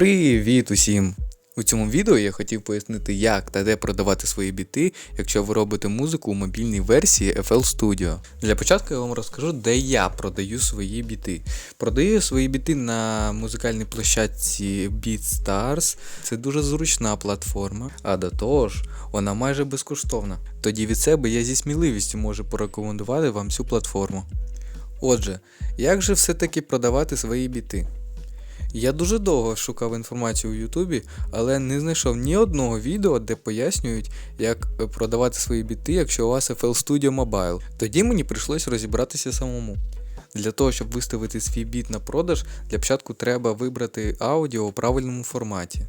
Привіт усім! У цьому відео я хотів пояснити, як та де продавати свої біти, якщо ви робите музику у мобільній версії FL Studio. Для початку я вам розкажу, де я продаю свої біти. Продаю свої біти на музикальній площадці BeatStars. Це дуже зручна платформа, а до того ж, вона майже безкоштовна. Тоді від себе я зі сміливістю можу порекомендувати вам цю платформу. Отже, як же все-таки продавати свої біти? Я дуже довго шукав інформацію у Ютубі, але не знайшов ні одного відео, де пояснюють, як е, продавати свої біти, якщо у вас FL Studio Mobile. Тоді мені прийшлось розібратися самому. Для того, щоб виставити свій біт на продаж, для початку треба вибрати аудіо у правильному форматі.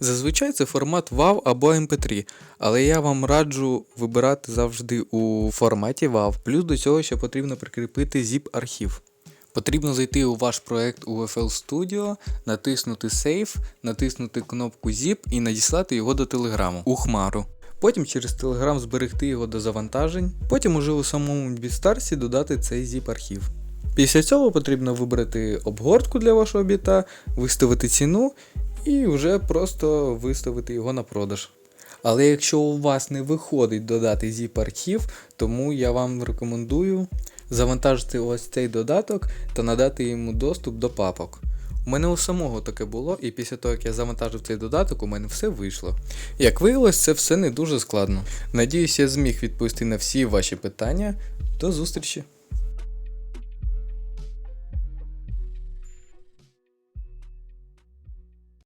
Зазвичай це формат WAV або MP3, але я вам раджу вибирати завжди у форматі WAV. Плюс до цього ще потрібно прикріпити zip архів. Потрібно зайти у ваш проект у FL Studio, натиснути Save, натиснути кнопку Zip і надіслати його до Телеграму у Хмару. Потім через Telegram зберегти його до завантажень, потім уже у самому BitStars додати цей zip архів. Після цього потрібно вибрати обгортку для вашого біта, виставити ціну і вже просто виставити його на продаж. Але якщо у вас не виходить додати zip архів, тому я вам рекомендую завантажити ось цей додаток та надати йому доступ до папок. У мене у самого таке було, і після того, як я завантажив цей додаток, у мене все вийшло. Як виявилось, це все не дуже складно. Надіюсь, я зміг відповісти на всі ваші питання. До зустрічі!